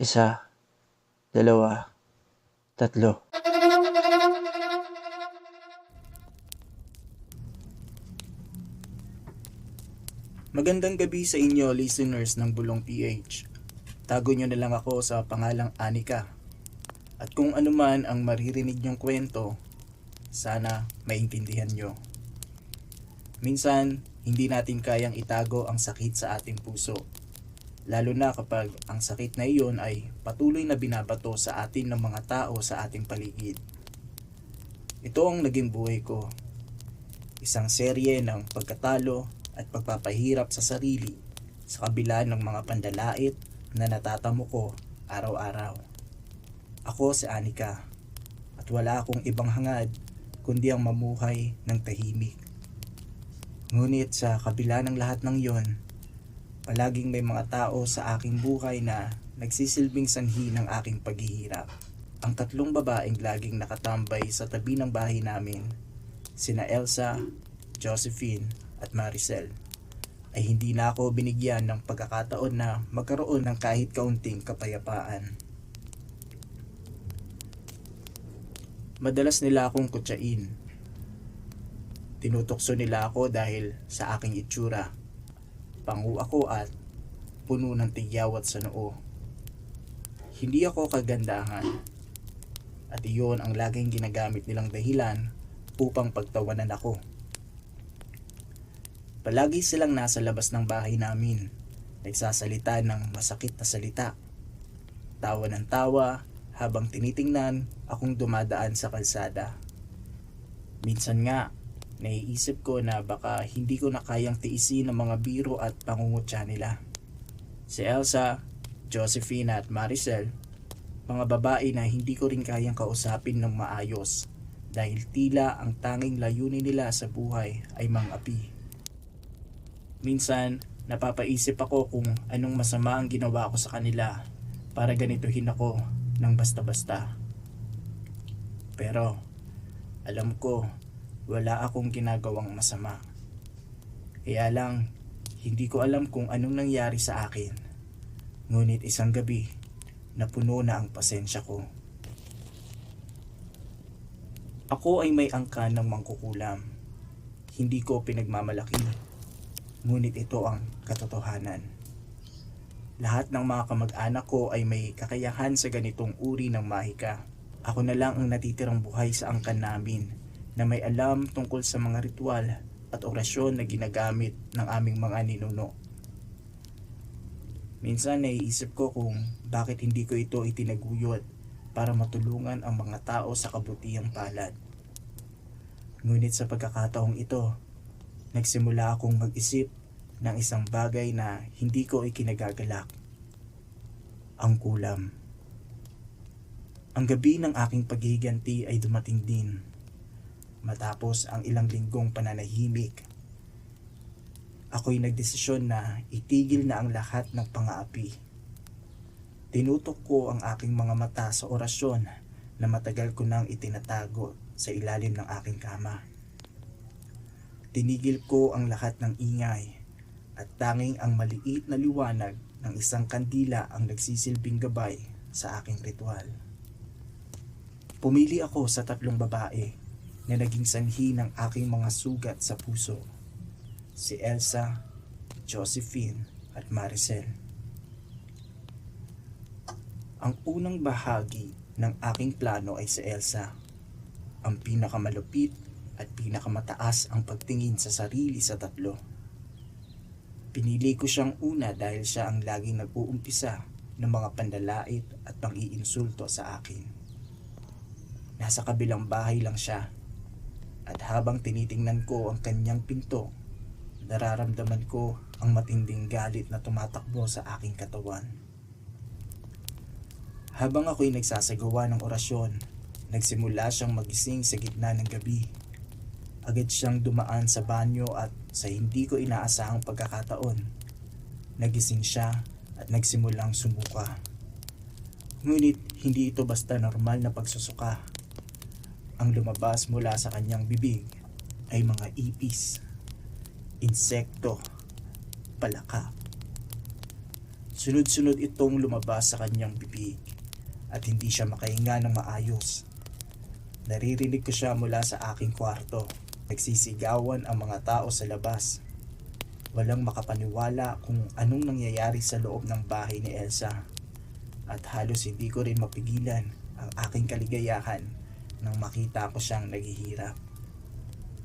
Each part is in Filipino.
Isa, dalawa, tatlo. Magandang gabi sa inyo listeners ng Bulong PH. Tago nyo na lang ako sa pangalang Anika. At kung ano man ang maririnig nyong kwento, sana maintindihan nyo. Minsan, hindi natin kayang itago ang sakit sa ating puso. Lalo na kapag ang sakit na iyon ay patuloy na binabato sa atin ng mga tao sa ating paligid. Ito ang naging buhay ko. Isang serye ng pagkatalo at pagpapahirap sa sarili sa kabila ng mga pandalait na natatamo ko araw-araw. Ako si Anika at wala akong ibang hangad kundi ang mamuhay ng tahimik. Ngunit sa kabila ng lahat ng yon, palaging may mga tao sa aking buhay na nagsisilbing sanhi ng aking paghihirap. Ang tatlong babaeng laging nakatambay sa tabi ng bahay namin, sina Elsa, Josephine at Maricel, ay hindi na ako binigyan ng pagkakataon na magkaroon ng kahit kaunting kapayapaan. Madalas nila akong kutsain. Tinutokso nila ako dahil sa aking itsura. Pangu ako at puno ng tigyawat sa noo. Hindi ako kagandahan. At iyon ang laging ginagamit nilang dahilan upang pagtawanan ako. Palagi silang nasa labas ng bahay namin, nagsasalita ng masakit na salita. Tawa ng tawa habang tinitingnan akong dumadaan sa kalsada. Minsan nga, naiisip ko na baka hindi ko na kayang tiisin ang mga biro at pangungutya nila. Si Elsa, Josephine at Maricel, mga babae na hindi ko rin kayang kausapin ng maayos dahil tila ang tanging layunin nila sa buhay ay mang-api. Minsan, napapaisip ako kung anong masama ang ginawa ko sa kanila para ganituhin ako ng basta-basta. Pero, alam ko, wala akong ginagawang masama. Kaya lang, hindi ko alam kung anong nangyari sa akin. Ngunit isang gabi, napuno na ang pasensya ko. Ako ay may angkan ng mangkukulam. Hindi ko pinagmamalaki ngunit ito ang katotohanan. Lahat ng mga kamag-anak ko ay may kakayahan sa ganitong uri ng mahika. Ako na lang ang natitirang buhay sa angkan namin na may alam tungkol sa mga ritual at orasyon na ginagamit ng aming mga ninuno. Minsan naiisip ko kung bakit hindi ko ito itinaguyod para matulungan ang mga tao sa kabutihang palad. Ngunit sa pagkakataong ito, nagsimula akong mag-isip ng isang bagay na hindi ko ikinagagalak. Ang kulam. Ang gabi ng aking paghihiganti ay dumating din. Matapos ang ilang linggong pananahimik, ako'y nagdesisyon na itigil na ang lahat ng pangaapi. Tinutok ko ang aking mga mata sa orasyon na matagal ko nang itinatago sa ilalim ng aking kama. Tinigil ko ang lahat ng ingay at tanging ang maliit na liwanag ng isang kandila ang nagsisilbing gabay sa aking ritual. Pumili ako sa tatlong babae na naging sanhi ng aking mga sugat sa puso. Si Elsa, Josephine at Maricel. Ang unang bahagi ng aking plano ay si Elsa. Ang pinakamalupit at pinakamataas ang pagtingin sa sarili sa tatlo. Pinili ko siyang una dahil siya ang laging nag-uumpisa ng mga pandalait at pang-iinsulto sa akin. Nasa kabilang bahay lang siya at habang tinitingnan ko ang kanyang pinto, nararamdaman ko ang matinding galit na tumatakbo sa aking katawan. Habang ako'y nagsasagawa ng orasyon, nagsimula siyang magising sa gitna ng gabi. Agad siyang dumaan sa banyo at sa hindi ko inaasahang pagkakataon, nagising siya at nagsimulang sumuka. Ngunit hindi ito basta normal na pagsusuka. Ang lumabas mula sa kanyang bibig ay mga ipis, insekto, palaka. Sunod-sunod itong lumabas sa kanyang bibig at hindi siya makahinga ng maayos. Naririnig ko siya mula sa aking kwarto. Nagsisigawan ang mga tao sa labas. Walang makapaniwala kung anong nangyayari sa loob ng bahay ni Elsa. At halos hindi ko rin mapigilan ang aking kaligayahan nang makita ko siyang naghihirap.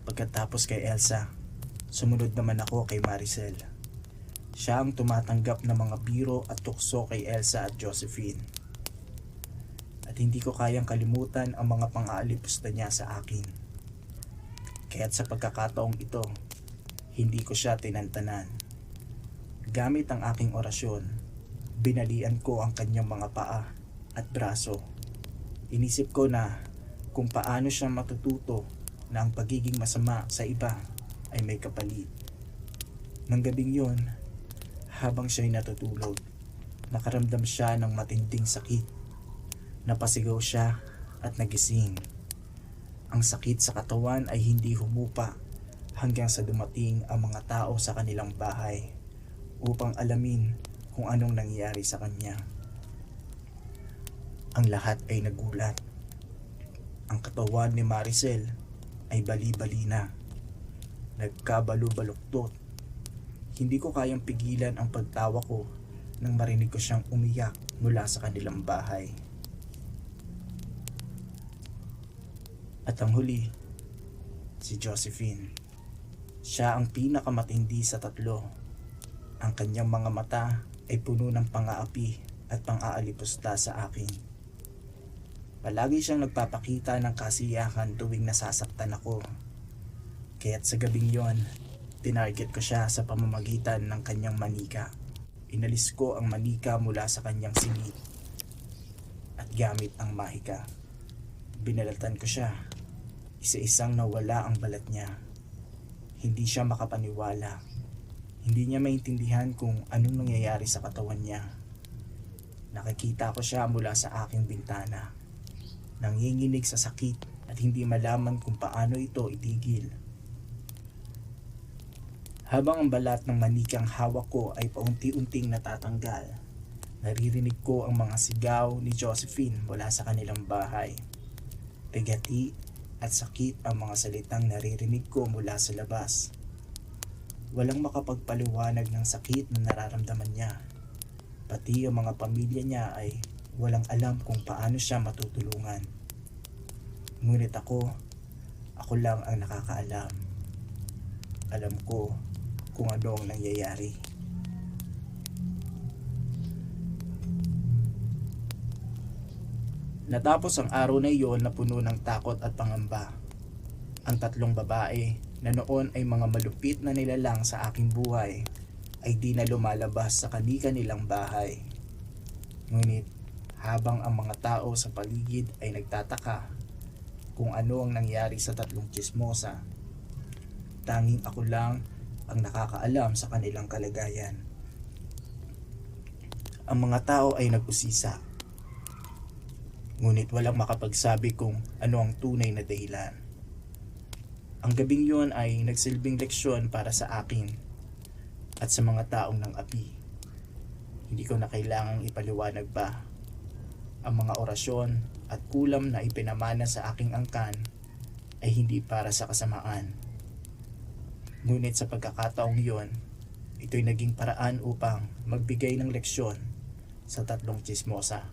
Pagkatapos kay Elsa, sumunod naman ako kay Maricel. Siya ang tumatanggap ng mga biro at tukso kay Elsa at Josephine. At hindi ko kayang kalimutan ang mga pang-aalipusta niya sa akin. Kaya't sa pagkakataong ito, hindi ko siya tinantanan. Gamit ang aking orasyon, binalian ko ang kanyang mga paa at braso. Inisip ko na kung paano siya matututo na ang pagiging masama sa iba ay may kapalit. Nang gabing yon, habang siya'y natutulog, nakaramdam siya ng matinding sakit. Napasigaw siya at nagising. Ang sakit sa katawan ay hindi humupa hanggang sa dumating ang mga tao sa kanilang bahay upang alamin kung anong nangyari sa kanya. Ang lahat ay nagulat. Katawan ni Maricel ay bali-bali na. Nagkabalu-baluktot. Hindi ko kayang pigilan ang pagtawa ko nang marinig ko siyang umiyak mula sa kanilang bahay. At ang huli, si Josephine. Siya ang pinakamatindi sa tatlo. Ang kanyang mga mata ay puno ng pang-aapi at pang-aalipusta sa akin. Palagi siyang nagpapakita ng kasiyahan tuwing nasasaktan ako. Kaya't sa gabing yon, tinarget ko siya sa pamamagitan ng kanyang manika. Inalis ko ang manika mula sa kanyang singit at gamit ang mahika. Binalatan ko siya. Isa-isang nawala ang balat niya. Hindi siya makapaniwala. Hindi niya maintindihan kung anong nangyayari sa katawan niya. Nakikita ko siya mula sa aking bintana. Nanginginig sa sakit at hindi malaman kung paano ito itigil. Habang ang balat ng manikang hawak ko ay paunti-unting natatanggal, naririnig ko ang mga sigaw ni Josephine mula sa kanilang bahay. Pigati at sakit ang mga salitang naririnig ko mula sa labas. Walang makapagpaliwanag ng sakit na nararamdaman niya. Pati ang mga pamilya niya ay walang alam kung paano siya matutulungan. Ngunit ako, ako lang ang nakakaalam. Alam ko kung ano ang nangyayari. Natapos ang araw na iyon na puno ng takot at pangamba. Ang tatlong babae na noon ay mga malupit na nilalang sa aking buhay ay di na lumalabas sa kanika nilang bahay. Ngunit habang ang mga tao sa paligid ay nagtataka kung ano ang nangyari sa tatlong chismosa, tanging ako lang ang nakakaalam sa kanilang kalagayan. Ang mga tao ay nag-usisa ngunit walang makapagsabi kung ano ang tunay na dahilan. Ang gabing yun ay nagsilbing leksyon para sa akin at sa mga taong ng api. Hindi ko na kailangang ipaliwanag pa. Ang mga orasyon at kulam na ipinamana sa aking angkan ay hindi para sa kasamaan. Ngunit sa pagkakataong yon, ito'y naging paraan upang magbigay ng leksyon sa tatlong chismosa.